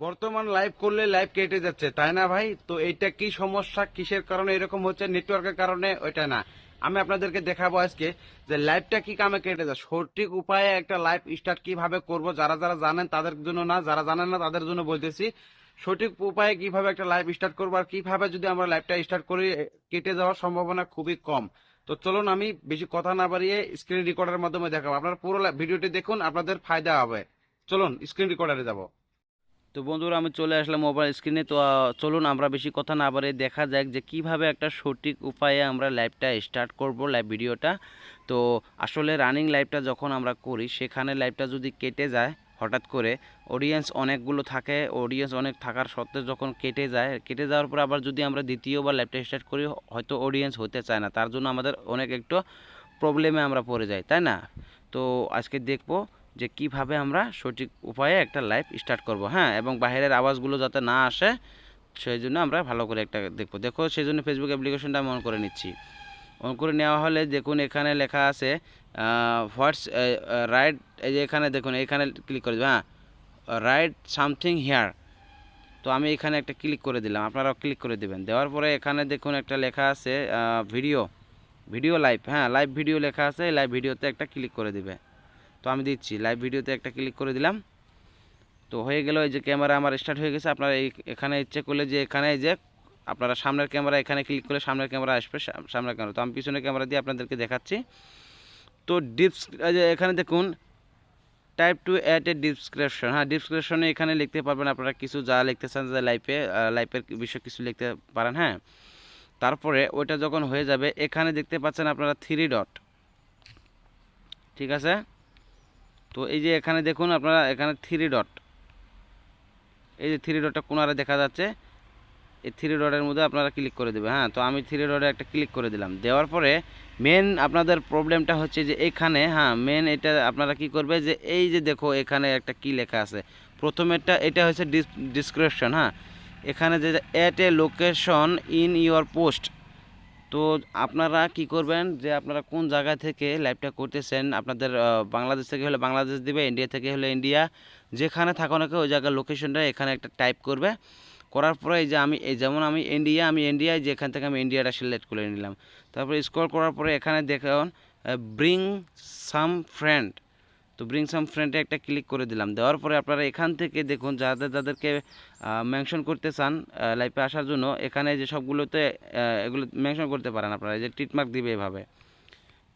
বর্তমান লাইভ করলে লাইভ কেটে যাচ্ছে, তাই না ভাই? তো এইটা কি সমস্যা? কিসের কারণে এরকম হচ্ছে? নেটওয়ার্কের কারণে ওইটা না। আমি আপনাদেরকে দেখাবো আজকে যে লাইভটা কি কামে কেটে যায়। সঠিক উপায়ে একটা লাইভ স্টার্ট কীভাবে করব, যারা যারা জানেন তাদের জন্য না, যারা জানেন না তাদের জন্য বলতেছি, সঠিক উপায়ে কীভাবে একটা লাইভ স্টার্ট করব আর কীভাবে যদি আমরা লাইভটা স্টার্ট করি কেটে যাওয়ার সম্ভাবনা খুবই কম। তো চলুন আমি বেশি কথা না বাড়িয়ে স্ক্রিন রেকর্ডারের মাধ্যমে দেখাবো। আপনারা পুরো ভিডিওটি দেখুন, আপনাদের ফায়দা হবে। চলুন স্ক্রিন রেকর্ডারে যাব। তো বন্ধুরা, আমি চলে আসলাম মোবাইল স্ক্রিনে তো চলুন আমরা বেশি কথা না বাড়িয়ে দেখা যাক যে কীভাবে একটা সঠিক উপায়ে আমরা লাইভটা স্টার্ট করব লাইভ ভিডিওটা তো, আসলে রানিং লাইভটা যখন আমরা করি, সেখানে লাইভটা যদি কেটে যায় হঠাৎ করে অডিয়েন্স অনেকগুলো থাকে। অডিয়েন্স অনেক থাকার সত্ত্বেও যখন কেটে যায়, কেটে যাওয়ার পর আবার যদি আমরা দ্বিতীয়বার লাইভটা স্টার্ট করি, হয়তো অডিয়েন্স হতে চায় না। তার জন্য আমাদের অনেক একটু প্রবলেমে আমরা পড়ে যাই, তাই না? তো, আজকে দেখব যে কীভাবে আমরা সঠিক উপায়ে একটা লাইভ স্টার্ট করব হ্যাঁ? এবং বাইরের আওয়াজগুলো যাতে না আসে সেই জন্য আমরা ভালো করে একটা দেখব। দেখো সেই জন্য ফেসবুক অ্যাপ্লিকেশনটা আমি অন করে নিচ্ছি। অন করে নেওয়া হলে দেখুন এখানে লেখা আছে হোয়াটস রাইট এই যে এখানে দেখুন, এখানে ক্লিক করে হ্যাঁ? রাইট সামথিং হেয়ার তো আমি এখানে একটা ক্লিক করে দিলাম, আপনারাও ক্লিক করে দেবেন। দেওয়ার পরে এখানে দেখুন একটা লেখা আছে ভিডিও ভিডিও লাইভ হ্যাঁ? লাইভ ভিডিও লেখা আছে লাইভ ভিডিওতে একটা ক্লিক করে দিবে। তো আমি দিচ্ছি। লাইভ ভিডিওতে একটা ক্লিক করে দিলাম। তো হয়ে গেল এই যে ক্যামেরা আমার স্টার্ট হয়ে গেছে। আপনারা এখানে ইচ্ছে করলে যে এখানে যে আপনারা সামনের ক্যামেরা এখানে ক্লিক করলে সামনের ক্যামেরা আসবে সামনের ক্যামেরা তো আমি পিছনের ক্যামেরা দিয়ে আপনাদেরকে দেখাচ্ছি। তো ডিপস এখানে দেখুন type to at a description হ্যাঁ ডিসক্রিপশনে এখানে লিখতে পারবেন আপনারা কিছু যা লিখতে চান যে লাইফে লাইফের বিষয়ে কিছু লিখতে পারেন হ্যাঁ। তারপরে ওইটা যখন হয়ে যাবে, এখানে দেখতে পাচ্ছেন আপনারা থ্রি ডট ঠিক আছে? তো এই যে এখানে দেখুন আপনারা, এখানে থ্রি ডট এই যে থ্রি ডটটা কোনারে দেখা যাচ্ছে, এই থ্রি ডটের মধ্যে আপনারা ক্লিক করে দেবে হ্যাঁ? তো আমি থ্রি ডটে একটা ক্লিক করে দিলাম। দেওয়ার পরে মেন আপনাদের প্রবলেমটা হচ্ছে যে এখানে হ্যাঁ মেন এটা আপনারা কি করবে যে এই যে দেখো এখানে একটা কি লেখা আছে। প্রথমেরটা এটা হচ্ছে ডিসক্রিপশন হ্যাঁ? এখানে যে at a location in your post তো আপনারা কি করবেন যে আপনারা কোন জায়গা থেকে লাইভটা করতেছেন? আপনাদের বাংলাদেশ থেকে হলে বাংলাদেশ দিবে ইন্ডিয়া থেকে হলে ইন্ডিয়া যেখানে থাকো না কেউ, ওই জায়গার লোকেশনটা এখানে একটা টাইপ করবে। করার পরে যে আমি, এই যেমন আমি ইন্ডিয়া আমি ইন্ডিয়ায় যেখান থেকে আমি ইন্ডিয়াটা সিলেক্ট করে নিলাম। তারপরে স্ক্রল করার পরে এখানে দেখুন ব্রিং সাম ফ্রেন্ড তো ব্রিং সাম ফ্রেন্ডে একটা ক্লিক করে দিলাম। দেওয়ার পরে আপনারা এখান থেকে দেখুন, যাদের, যাদেরকে মেনশন করতে চান লাইফে আসার জন্য, এখানে যে সবগুলোতে এগুলো মেনশন করতে পারেন আপনারা। এই যে ট্রিটমার্ক দিবে এভাবে।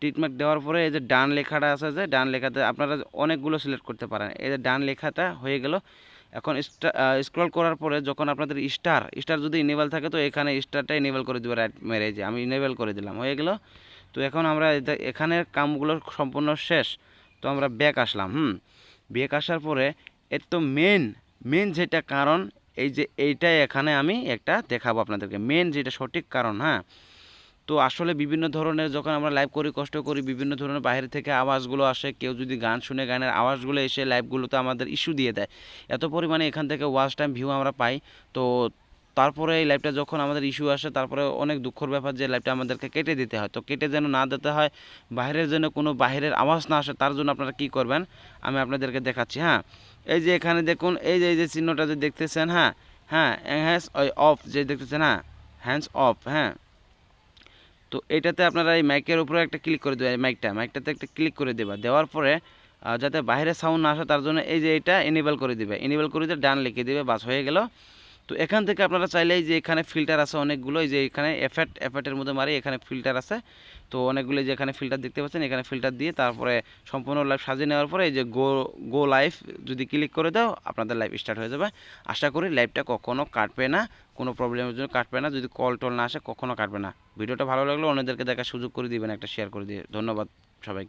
ট্রিটমার্ক দেওয়ার পরে এই যে ডান লেখাটা আছে যে, ডান লেখাতে আপনারা অনেকগুলো সিলেক্ট করতে পারেন। এই যে ডান লেখাটা হয়ে গেল। এখন স্ক্রল করার পরে যখন আপনাদের স্টার স্টার যদি ইনেবল থাকে, তো এখানে স্টারটা ইনেবল করে দেবো রাইট মেরে। যে আমি ইনেবল করে দিলাম, হয়ে গেল। তো এখন আমরা এখানের কামগুলো সম্পূর্ণ শেষ। তো আমরা ব্যাক আসলাম, হুম? ব্যাক আসার পরে এর তো মেন মেন যেটা কারণ, এই যে এইটাই এখানে আমি একটা দেখাবো আপনাদেরকে। মেন যেটা সঠিক কারণ হ্যাঁ? তো আসলে বিভিন্ন ধরনের যখন আমরা লাইভ করি, কষ্ট করি, বিভিন্ন ধরনের বাইরে থেকে আওয়াজগুলো আসে, কেউ যদি গান শুনে গানের আওয়াজগুলো এসে লাইভগুলোতে আমাদের ইস্যু দিয়ে দেয়, এত পরিমাণে এখান থেকে ওয়াচ টাইম ভিউ আমরা পাই। তো তারপরে এই লাইভটা যখন আমাদের ইস্যু আসে, তারপরে অনেক দুঃখর ব্যাপার যে লাইভটা আমাদেরকে কেটে দিতে হয়। তো কেটে যেন না দিতে হয়, বাইরের যেন কোনো বাইরের আওয়াজ না আসে, তার জন্য আপনারা কী করবেন? আমি আপনাদেরকে দেখাচ্ছি হ্যাঁ? এই যে এখানে দেখুন, এই যে এই যে চিহ্নটা যে দেখতেছেন হ্যাঁ? হ্যাঁ হ্যান্ডস অফ যে দেখতেছেন হ্যাঁ? হ্যান্ডস অফ হ্যাঁ? তো এটাতে আপনারা এই মাইকের উপরে একটা ক্লিক করে দেবেন মাইকটা মাইকটাতে একটা ক্লিক করে দেবা। দেওয়ার পরে যাতে বাইরে সাউন্ড না আসে, তার জন্য এই যে এটা এনেবল করে দিবে। এনেবল করে দিয়ে ডান লিখে দিবে, বাস হয়ে গেল। তো এখান থেকে আপনারা চাইলে এই যে এখানে ফিল্টার আছে অনেকগুলো যে এখানে এফেক্ট এফেক্টের মধ্যে মারি এখানে ফিল্টার আছে। তো অনেকগুলো যে এখানে ফিল্টার দেখতে পাচ্ছেন, এখানে ফিল্টার দিয়ে তারপরে সম্পূর্ণ লাইভ সাজিয়ে নেওয়ার পরে এই যে গো গো লাইভ যদি ক্লিক করে দাও, আপনাদের লাইভ স্টার্ট হয়ে যাবে। আশা করি লাইভটা কখনও কাটবে না, কোনো প্রবলেমের জন্য কাটবে না, যদি কল টল না আসে কখনও কাটবে না। ভিডিওটা ভালো লাগলে অন্যদেরকে দেখার সুযোগ করে দিবেন, একটা শেয়ার করে দিয়ে। ধন্যবাদ সবাইকে।